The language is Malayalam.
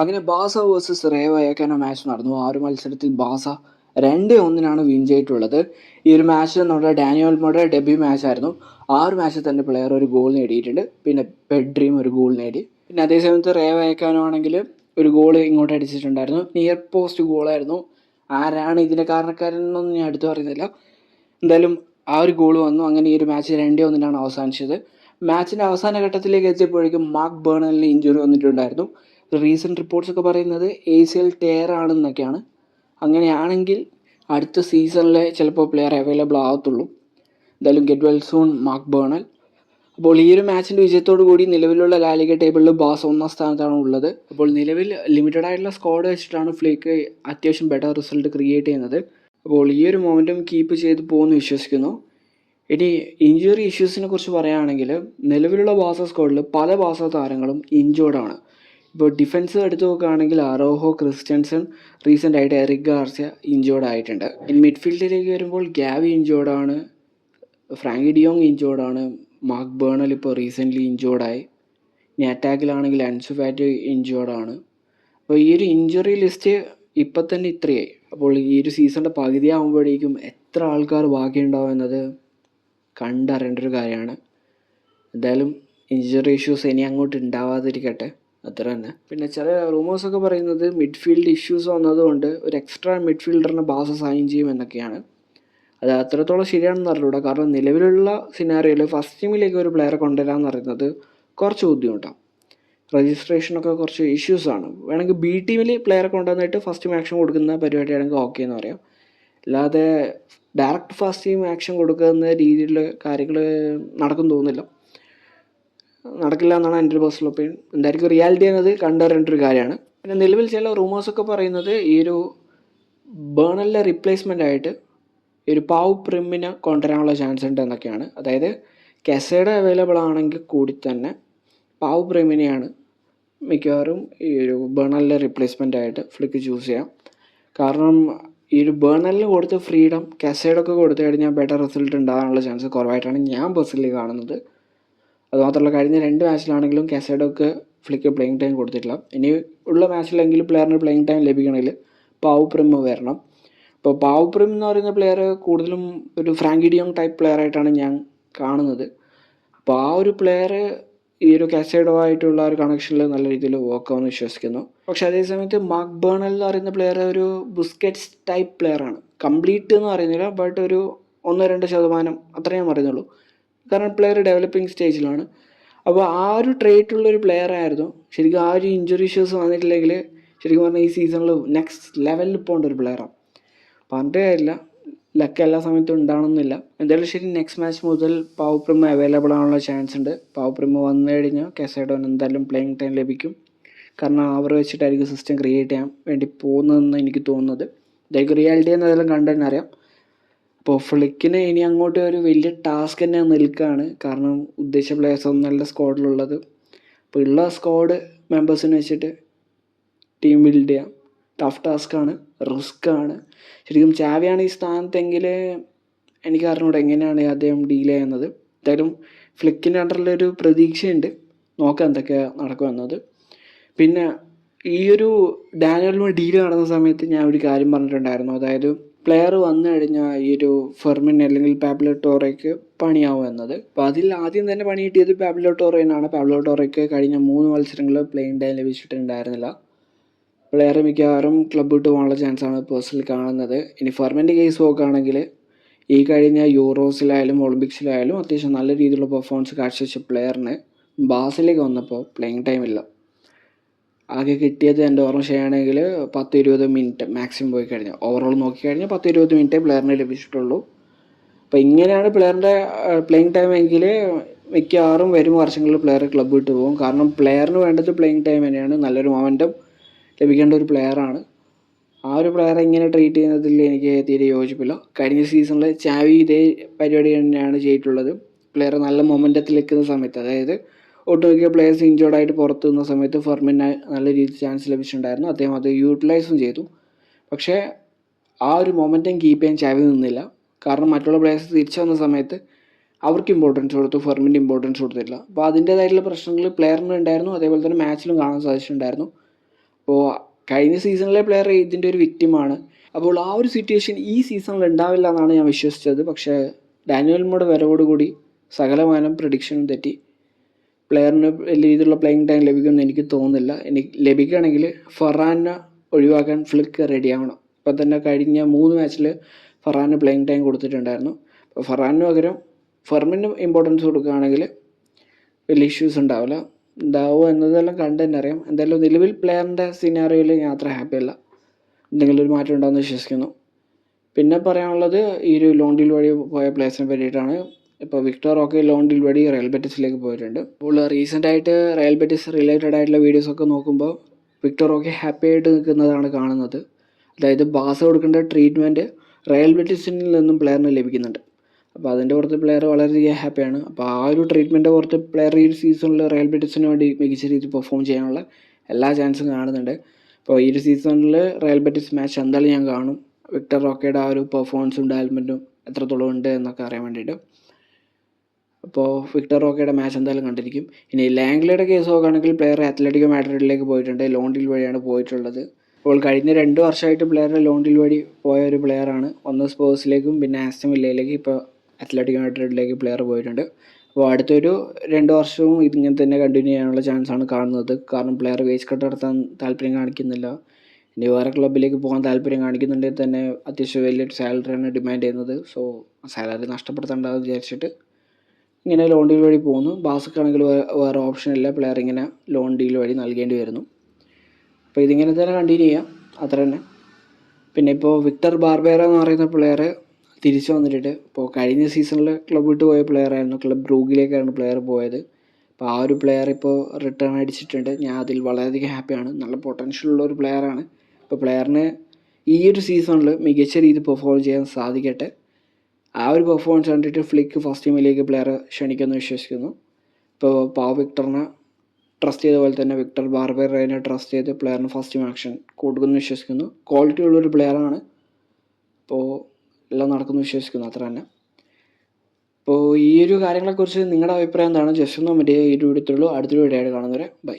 അങ്ങനെ ബാസ വേഴ്സസ് റേവയക്കാൻ മാച്ച് നടന്നു. ആ ഒരു മത്സരത്തിൽ ബാസ രണ്ട് ഒന്നിനാണ് വിൻ ചെയ്തിട്ടുള്ളത്. ഈ ഒരു മാച്ച് നമ്മുടെ ഡാനിയൽ മോയുടെ ഡെബ്യൂ മാച്ച് ആയിരുന്നു. ആ ഒരു മാച്ചിൽ തന്നെ പ്ലെയർ ഒരു ഗോൾ നേടിയിട്ടുണ്ട്. പിന്നെ ബെഡ്രീം ഒരു ഗോൾ നേടി. പിന്നെ അതേ സമയത്ത് റേവയക്കാനോ ആണെങ്കിൽ ഒരു ഗോൾ ഇങ്ങോട്ട് അടിച്ചിട്ടുണ്ടായിരുന്നു. നിയർ പോസ്റ്റ് ഗോളായിരുന്നു ആരാണ് ഇതിന്റെ കാരണക്കാരനെന്നൊന്നും ഞാൻ എടുത്തു പറയുന്നില്ല. എന്തായാലും ആ ഒരു ഗോൾ വന്നു. അങ്ങനെ ഈ ഒരു മാച്ച് രണ്ടേ ഒന്നിനാണ് അവസാനിച്ചത്. മാച്ചിന്റെ അവസാന ഘട്ടത്തിലേക്ക് എത്തിയപ്പോഴേക്കും മാർക്ക് ബേണലിന് ഇഞ്ചുറി വന്നിട്ടുണ്ടായിരുന്നു. റീസെന്റ് റിപ്പോർട്ട്സ് ഒക്കെ പറയുന്നത് എ സി എൽ ടയർ ആണെന്നൊക്കെയാണ്. അങ്ങനെയാണെങ്കിൽ അടുത്ത സീസണിലെ ചിലപ്പോൾ പ്ലെയർ അവൈലബിൾ ആകത്തുള്ളൂ എന്തായാലും get well soon Marc Bernal അപ്പോൾ ഈ ഒരു മാച്ചിന്റെ വിജയത്തോടു കൂടി നിലവിലുള്ള ലാലിക ടേബിളിൽ ബാസ് ഒന്നാം സ്ഥാനത്താണ് ഉള്ളത്. അപ്പോൾ നിലവിൽ ലിമിറ്റഡ് ആയിട്ടുള്ള സ്ക്വാഡ് വെച്ചിട്ടാണ് ഫ്ലേക്ക് അത്യാവശ്യം ബെറ്റർ റിസൾട്ട് ക്രിയേറ്റ് ചെയ്യുന്നത്. അപ്പോൾ ഈ ഒരു മൊമെന്റും കീപ്പ് ചെയ്ത് പോകുമെന്ന് വിശ്വസിക്കുന്നു. ഇനി ഇഞ്ചുറി ഇഷ്യൂസിനെ കുറിച്ച് പറയുകയാണെങ്കിൽ നിലവിലുള്ള ബാസ സ്ക്വാഡിൽ പല ബാസ താരങ്ങളും ഇഞ്ചോർഡാണ് ഇപ്പോൾ ഡിഫൻസ് എടുത്തു നോക്കുകയാണെങ്കിൽ അറോഹോ ക്രിസ്ത്യൻസൺ റീസെന്റ് ആയിട്ട് എറിക് ഗാർസിയ ഇഞ്ചോർഡ് ആയിട്ടുണ്ട്. ഇനി മിഡ്ഫീൽഡിലേക്ക് വരുമ്പോൾ ഗ്യാവി ഇഞ്ചോർഡാണ് ഫ്രാങ്കി ഡിയോങ് ഇഞ്ചോർഡാണ് മാർക്ക് ബേണൽ ഇപ്പോൾ റീസെന്റ്ലി ഇഞ്ചോർഡായി ഇനി അറ്റാക്കിലാണെങ്കിൽ അൻസു ഫാറ്റ് ഇഞ്ചോർഡാണ് അപ്പോൾ ഈ ഒരു ഇഞ്ചുറി ലിസ്റ്റ് ഇപ്പം തന്നെ ഇത്രയായി. അപ്പോൾ ഈ ഒരു സീസണിന്റെ പകുതി ആകുമ്പോഴേക്കും എത്ര ആൾക്കാർ ബാക്കിയുണ്ടാവും എന്നത് കണ്ടറിയേണ്ട ഒരു കാര്യമാണ്. എന്തായാലും ഇഞ്ചുറി ഇഷ്യൂസ് ഇനി അങ്ങോട്ട് ഉണ്ടാവാതിരിക്കട്ടെ. അത്ര തന്നെ പിന്നെ ചില റൂമേഴ്സൊക്കെ പറയുന്നത് മിഡ്ഫീൽഡ് ഇഷ്യൂസ് വന്നതുകൊണ്ട് ഒരു എക്സ്ട്രാ മിഡ്ഫീൽഡറിനെ ബാസ സൈൻ ചെയ്യും എന്നൊക്കെയാണ്. അത് അത്രത്തോളം ശരിയാണെന്ന് അറിഞ്ഞൂടാ. കാരണം നിലവിലുള്ള സിനാറിയോയിൽ ഫസ്റ്റ് ടീമിലേക്ക് ഒരു പ്ലെയറെ കൊണ്ടുവരാമെന്ന് പറയുന്നത് കുറച്ച് ബുദ്ധിമുട്ടാണ് രജിസ്ട്രേഷനൊക്കെ കുറച്ച് ഇഷ്യൂസാണ് വേണമെങ്കിൽ ബി ടീമിൽ പ്ലെയറെ കൊണ്ടുവന്നിട്ട് ഫസ്റ്റ് ടീം ആക്ഷൻ കൊടുക്കുന്ന പരിപാടിയാണെങ്കിൽ ഓക്കെ എന്ന് പറയാം. അല്ലാതെ ഡയറക്റ്റ് ഫസ്റ്റ് ടീം ആക്ഷൻ കൊടുക്കുന്ന രീതിയിലുള്ള കാര്യങ്ങൾ നടക്കും തോന്നുന്നില്ല. നടക്കില്ല എന്നാണ് എന്റെ ഒരു പേഴ്സണൽ ഒപ്പീനിയൻ എന്തായിരിക്കും റിയാലിറ്റി എന്നത് കണ്ടറിയേണ്ട ഒരു കാര്യമാണ്. പിന്നെ നിലവിൽ ചില റൂമേഴ്സൊക്കെ പറയുന്നത് ഈ ഒരു ബേണലിന്റെ റീപ്ലേസ്മെന്റ് ആയിട്ട് ഈ ഒരു പാവ് പ്രിമ്മിനെ കൊണ്ടുവരാനുള്ള ചാൻസ് ഉണ്ട് എന്നൊക്കെയാണ്. അതായത് കെസയുടെ അവൈലബിൾ ആണെങ്കിൽ കൂടി തന്നെ പാവ് പ്രിമിനെയാണ് മിക്കവാറും ഈ ഒരു ബേണലിന്റെ റീപ്ലേസ്മെന്റ് ആയിട്ട് ഫ്ലിക്ക് ചൂസ് ചെയ്യാം. കാരണം ഈ ഒരു ബേണലിന് കൊടുത്ത ഫ്രീഡം കെസൈഡൊക്കെ കൊടുത്തു കഴിഞ്ഞാൽ ബെറ്റർ റിസൾട്ട് ഉണ്ടാകാനുള്ള ചാൻസ് കുറവായിട്ടാണ് ഞാൻ പേഴ്സണലി കാണുന്നത്. അതുമാത്രമല്ല കഴിഞ്ഞ രണ്ട് മാച്ചിലാണെങ്കിലും കെസൈഡൊക്കെ ഫ്ലിക്ക് പ്ലേയിങ് ടൈം കൊടുത്തിട്ടില്ല. ഇനി ഉള്ള മാച്ചിലെങ്കിലും പ്ലെയറിന് പ്ലേയിങ് ടൈം ലഭിക്കണമെങ്കിൽ പാവ് പ്രിം വരണം. ഇപ്പോൾ പാവ് പ്രിം എന്ന് പറയുന്ന പ്ലെയർ കൂടുതലും ഒരു ഫ്രാങ്കിഡിയോങ് ടൈപ്പ് പ്ലെയർ ആയിട്ടാണ് ഞാൻ കാണുന്നത്. അപ്പോൾ ആ ഒരു പ്ലെയർ ഈ ഒരു കാസൈഡോ ആയിട്ടുള്ള ഒരു കണക്ഷനിൽ നല്ല രീതിയിൽ വർക്കാവുമെന്ന് വിശ്വസിക്കുന്നു. പക്ഷെ അതേസമയത്ത് മാർക്ക് ബേണൽ എന്ന് പറയുന്ന പ്ലെയർ ഒരു ബുസ്കറ്റ്സ് ടൈപ്പ് പ്ലെയർ ആണ്. കംപ്ലീറ്റ് എന്ന് പറയുന്നില്ല ബട്ട് ഒരു ഒന്ന് രണ്ട് ശതമാനം അത്രയും പറയുന്നുള്ളൂ. കാരണം പ്ലെയർ ഡെവലപ്പിംഗ് സ്റ്റേജിലാണ് അപ്പോൾ ആ ഒരു ട്രേറ്റ് ഉള്ള ഒരു പ്ലെയർ ആയിരുന്നു. ശരിക്കും ആ ഒരു ഇഞ്ചുറി ഇഷ്യൂസ് വന്നിട്ടില്ലെങ്കിൽ ശരിക്കും പറഞ്ഞാൽ ഈ സീസണിൽ നെക്സ്റ്റ് ലെവലിൽ പോകേണ്ട ഒരു പ്ലെയറാണ് പറഞ്ഞിട്ട് കാര്യമില്ല. ലക്ക് എല്ലാ സമയത്തും ഉണ്ടാവണമെന്നില്ല. എന്തായാലും ശരി നെക്സ്റ്റ് മാച്ച് മുതൽ പാവ് പ്രിമ അവൈലബിൾ ആവാനുള്ള ചാൻസ് ഉണ്ട്. പാവ് പ്രിമ വന്നു കഴിഞ്ഞാൽ കെസൈഡോൻ എന്തായാലും പ്ലേയിങ് ടൈം ലഭിക്കും. കാരണം അവർ വെച്ചിട്ടായിരിക്കും സിസ്റ്റം ക്രിയേറ്റ് ചെയ്യാൻ വേണ്ടി പോകുന്നതെന്ന് എനിക്ക് തോന്നുന്നത്. ഇതായിരിക്കും റിയാലിറ്റി എന്നതെല്ലാം കണ്ടു തന്നെ അറിയാം. അപ്പോൾ ഫ്ലിക്കിന് ഇനി അങ്ങോട്ട് ഒരു വലിയ ടാസ്ക് തന്നെ നിൽക്കുകയാണ് കാരണം ഉദ്ദേശിച്ച പ്ലേയേഴ്സ് നല്ല സ്ക്വാഡിലുള്ളത് അപ്പോൾ ഉള്ള സ്ക്വാഡ് മെമ്പേഴ്സിനെ വെച്ചിട്ട് ടീം ബിൽഡ് ചെയ്യാം. ടഫ് ടാസ്ക്കാണ് റിസ്ക് ആണ്. ശരിക്കും ചാവിയാണ് ഈ സ്ഥാനത്തെങ്കിൽ എനിക്ക് അറിഞ്ഞൂടെ എങ്ങനെയാണ് അദ്ദേഹം ഡീൽ ചെയ്യുന്നത്. എന്തായാലും ഫ്ലിക്കിന്റെ അണ്ടറിലൊരു പ്രതീക്ഷയുണ്ട്. നോക്കാം എന്തൊക്കെയാണ് നടക്കുമെന്നത് പിന്നെ ഈ ഒരു ഡാനിയൽ ഡീൽ നടന്ന സമയത്ത് ഞാൻ ഒരു കാര്യം പറഞ്ഞിട്ടുണ്ടായിരുന്നു. അതായത് പ്ലെയർ വന്നു കഴിഞ്ഞാൽ ഈ ഒരു ഫെർമിൻ അല്ലെങ്കിൽ പാബ്ലോ ടോറയ്ക്ക് പണിയാവും എന്നത്. അപ്പോൾ അതിൽ ആദ്യം തന്നെ പണി കിട്ടിയത് പാബ്ലോ ടോറയിനാണ് പാബ്ലോ ടോറയ്ക്ക് കഴിഞ്ഞ മൂന്ന് മത്സരങ്ങൾ പ്ലെയിൻ ടൈം ലഭിച്ചിട്ടുണ്ടായിരുന്നില്ല പ്ലെയർ മിക്കവാറും ക്ലബ്ബ് വിട്ട് പോകാനുള്ള ചാൻസാണ് പേഴ്സണലി കാണുന്നത്. ഇനി ഫെർമിന്റെ കേസ് നോക്കുകയാണെങ്കിൽ ഈ കഴിഞ്ഞ യൂറോസിലായാലും ഒളിമ്പിക്സിലായാലും അത്യാവശ്യം നല്ല രീതിയിലുള്ള പെർഫോമൻസ് കാഴ്ചവെച്ച പ്ലെയറിന് ബാസിലേക്ക് വന്നപ്പോൾ പ്ലെയിങ് ടൈം ഇല്ല. ആകെ കിട്ടിയത് എന്റെ ഓർമ്മ ശരിയാണെങ്കിൽ പത്ത് ഇരുപത് മിനിറ്റ് മാക്സിമം പോയി കഴിഞ്ഞു. ഓവറോൾ നോക്കിക്കഴിഞ്ഞാൽ പത്ത് ഇരുപത് മിനിറ്റേ പ്ലെയറിന് ലഭിച്ചിട്ടുള്ളൂ. അപ്പോൾ ഇങ്ങനെയാണ് പ്ലെയറിന്റെ പ്ലേയിങ് ടൈം എങ്കിൽ മിക്കവാറും വരും വർഷങ്ങളിൽ പ്ലെയർ ക്ലബ്ബ് വിട്ട് പോകും. കാരണം പ്ലെയറിന് വേണ്ടത് പ്ലേയിങ് ടൈം തന്നെയാണ്. നല്ലൊരു മൊമെന്റം ലഭിക്കേണ്ട ഒരു പ്ലെയറാണ് ആ ഒരു പ്ലെയറെ ഇങ്ങനെ ട്രീറ്റ് ചെയ്യുന്നതിൽ എനിക്ക് തീരെ യോജിപ്പില്ല. കഴിഞ്ഞ സീസണിൽ ചാവി ഇതേ പരിപാടി തന്നെയാണ് ചെയ്തിട്ടുള്ളത്. പ്ലെയർ നല്ല മൊമെന്റത്തിൽ നിൽക്കുന്ന സമയത്ത്. അതായത് ഒട്ടുമിക്ക പ്ലെയേഴ്സ് ഇഞ്ചേർഡ് ആയിട്ട് പുറത്തു നിന്ന സമയത്ത് ഫെർമിന് നല്ല രീതിയിൽ ചാൻസ് ലഭിച്ചിട്ടുണ്ടായിരുന്നു. അദ്ദേഹം അത് യൂട്ടിലൈസും ചെയ്തു. പക്ഷേ ആ ഒരു മൊമെന്റം കീപ്പ് ചെയ്യാൻ ചാവി നിന്നില്ല. കാരണം മറ്റുള്ള പ്ലേസ് തിരിച്ചു വന്ന സമയത്ത് അവർക്ക് ഇമ്പോർട്ടൻസ് കൊടുത്തു ഫെർമിന്റെ ഇമ്പോർട്ടൻസ് കൊടുത്തില്ല. അപ്പോൾ അതിന്റേതായിട്ടുള്ള പ്രശ്നങ്ങൾ പ്ലെയറിന് ഉണ്ടായിരുന്നു. അതേപോലെ തന്നെ മാച്ചിലും കാണാൻ സാധിച്ചിട്ടുണ്ടായിരുന്നു. അപ്പോൾ കഴിഞ്ഞ സീസണിലെ പ്ലെയർ ഇതിന്റെ ഒരു വിക്റ്റിമാണ് അപ്പോൾ ആ ഒരു സിറ്റുവേഷൻ ഈ സീസണിൽ ഉണ്ടാവില്ല എന്നാണ് ഞാൻ വിശ്വസിച്ചത്. പക്ഷേ ഡാനിയൽ മോഡ് വരവോടുകൂടി സകലമാനം പ്രഡിക്ഷനും തെറ്റി. പ്ലെയറിന് വലിയ രീതിയിലുള്ള പ്ലേയിങ് ടൈം ലഭിക്കുമെന്ന് എനിക്ക് തോന്നുന്നില്ല. എനിക്ക് ലഭിക്കുകയാണെങ്കിൽ ഫറാനെ ഒഴിവാക്കാൻ ഫ്ലിക്ക് റെഡിയാവണം ഇപ്പം തന്നെ കഴിഞ്ഞ മൂന്ന് മാച്ചിൽ ഫറാന് പ്ലേയിങ് ടൈം കൊടുത്തിട്ടുണ്ടായിരുന്നു. അപ്പോൾ ഫറാന് പകരം ഫെർമിന് ഇമ്പോർട്ടൻസ് കൊടുക്കുകയാണെങ്കിൽ വലിയ ഇഷ്യൂസ് ഉണ്ടാവില്ല. ഉണ്ടാവുമോ എന്നതെല്ലാം കണ്ട് തന്നെ അറിയാം. എന്തായാലും നിലവിൽ പ്ലെയറിന്റെ സിനാറിയോയിൽ ഞാൻ അത്ര ഹാപ്പി അല്ല. എന്തെങ്കിലും ഒരു മാറ്റം ഉണ്ടാകുമെന്ന് വിശ്വസിക്കുന്നു. പിന്നെ പറയാനുള്ളത് ഈ ഒരു ഡീൽ വഴി പോയ പ്ലേയേഴ്സിനെ പറ്റിയിട്ടാണ്. ഇപ്പോൾ വിക്ടർ ഒക്കെ ലോൺ ഡീൽ റയൽ ബെറ്റിസിലേക്ക് പോയിട്ടുണ്ട്. അപ്പോൾ റീസെന്റായിട്ട് റയൽ ബെറ്റിസ് റിലേറ്റഡ് ആയിട്ടുള്ള വീഡിയോസ് ഒക്കെ നോക്കുമ്പോൾ വിക്ടർ ഒക്കെ ഹാപ്പി ആയിട്ട് നിൽക്കുന്നതാണ് കാണുന്നത്. അതായത് ബാസ കൊടുക്കേണ്ട ട്രീറ്റ്മെന്റ് റയൽ ബെറ്റിസിൽ നിന്നും പ്ലെയറിന് ലഭിക്കുന്നുണ്ട്. അപ്പോൾ അതിന്റെ പുറത്ത് പ്ലെയർ വളരെയധികം ഹാപ്പിയാണ്. അപ്പോൾ ആ ഒരു ട്രീറ്റ്മെന്റ് പുറത്ത് പ്ലെയർ ഈ സീസണിൽ റയൽ ബെറ്റിസിന് വേണ്ടി മികച്ച രീതിയിൽ പെർഫോം ചെയ്യാനുള്ള എല്ലാ ചാൻസും കാണുന്നുണ്ട്. അപ്പോൾ ഈ ഒരു സീസണിൽ റയൽ ബെറ്റിസ് മാച്ച് എന്തായാലും ഞാൻ കാണും. വിക്ടർ റോക്കയുടെ ആ ഒരു പെർഫോമൻസും ഡെവലപ്മെന്റും എത്രത്തോളം ഉണ്ട് എന്നൊക്കെ അറിയാൻ വേണ്ടിയിട്ട്. അപ്പോൾ വിക്ടർ റോക്കയുടെ മാച്ച് എന്തായാലും കണ്ടിരിക്കും. ഇനി ലാംഗ്ലയുടെ കേസ് നോക്കുകയാണെങ്കിൽ പ്ലെയർ അത്ലറ്റിക്കോ മാഡ്രിഡിലേക്ക് പോയിട്ടുണ്ട്. ലോൺ ഡീൽ വഴിയാണ് പോയിട്ടുള്ളത്. അപ്പോൾ കഴിഞ്ഞ രണ്ട് വർഷമായിട്ട് പ്ലെയർ ലോൺ ഡീൽ വഴി പോയ ഒരു പ്ലെയറാണ് ഒന്ന് സ്പോർട്സിലേക്കും പിന്നെ ആസ്റ്റം വില്ലയിലേക്ക് ഇപ്പോൾ അത്ലറ്റിക്കോ മാഡ്രിഡിലേക്ക് പ്ലെയർ പോയിട്ടുണ്ട്. അപ്പോൾ അടുത്തൊരു രണ്ട് വർഷവും ഇതിങ്ങനെ തന്നെ കണ്ടിന്യൂ ചെയ്യാനുള്ള ചാൻസാണ് കാണുന്നത്. കാരണം പ്ലെയർ വേജ് കട്ട് നടത്താൻ താല്പര്യം കാണിക്കുന്നില്ല. ഇനി വേറെ ക്ലബിലേക്ക് പോകാൻ താല്പര്യം കാണിക്കുന്നുണ്ടെങ്കിൽ തന്നെ അത്യാവശ്യം വലിയൊരു സാലറിയാണ് ഡിമാൻഡ് ചെയ്യുന്നത്. സോ സാലറി നഷ്ടപ്പെടുത്തേണ്ടതെന്ന് വിചാരിച്ചിട്ട് ഇങ്ങനെ ലോൺ ഡീൽ വഴി പോകുന്നു. ബാസക്കാണെങ്കിൽ വേറെ ഓപ്ഷൻ ഇല്ല. പ്ലെയർ ഇങ്ങനെ ലോൺ ഡീൽ വഴി നൽകേണ്ടി വരുന്നു. അപ്പോൾ ഇതിങ്ങനെ തന്നെ കണ്ടിന്യൂ ചെയ്യാം. അത്ര തന്നെ. പിന്നെ ഇപ്പോൾ വിക്ടർ ബാർബേറ എന്ന് പറയുന്ന പ്ലെയർ തിരിച്ചു വന്നിട്ടുണ്ട് ഇപ്പോൾ കഴിഞ്ഞ സീസണിൽ ക്ലബ് വിട്ട് പോയ പ്ലെയർ ആയിരുന്നു. ക്ലബ് ബ്രൂഗിലേക്കായിരുന്നു പ്ലെയർ പോയത്. അപ്പോൾ ആ ഒരു പ്ലെയർ ഇപ്പോൾ റിട്ടേൺ അടിച്ചിട്ടുണ്ട്. ഞാൻ അതിൽ വളരെയധികം ഹാപ്പിയാണ് നല്ല പൊട്ടൻഷ്യൽ ഉള്ള ഒരു പ്ലെയറാണ് ഇപ്പോൾ പ്ലെയറിന് ഈ ഒരു സീസണിൽ മികച്ച രീതിയിൽ പെർഫോം ചെയ്യാൻ സാധിക്കട്ടെ. ആ ഒരു പെർഫോമൻസ് കണ്ടിട്ട് ഫ്ലിക്ക് ഫസ്റ്റ് ടീമിലേക്ക് പ്ലെയർ ക്ഷണിക്കുമെന്ന് വിശ്വസിക്കുന്നു. ഇപ്പോൾ പാവ് വിക്ടറിനെ ട്രസ്റ്റ് ചെയ്ത പോലെ തന്നെ വിക്ടർ ബാർബേറിനെ ട്രസ്റ്റ് ചെയ്ത് പ്ലെയറിന് ഫസ്റ്റ് ടീം ആക്ഷൻ കൊടുക്കുമെന്ന് വിശ്വസിക്കുന്നു. ക്വാളിറ്റി ഉള്ളൊരു പ്ലെയറാണ് അപ്പോൾ എല്ലാം നടക്കുമെന്ന് വിശ്വസിക്കുന്നു അത്ര തന്നെ. അപ്പോൾ ഈ ഒരു കാര്യങ്ങളെക്കുറിച്ച് നിങ്ങളുടെ അഭിപ്രായം എന്താണ്? ജസ്റ്റ് ഒന്ന് മറ്റേ ഈ ഒരു വീഡിയോ അടുത്തൊരു വീഡിയോ ആയിട്ട് കാണുന്നവരെ ബൈ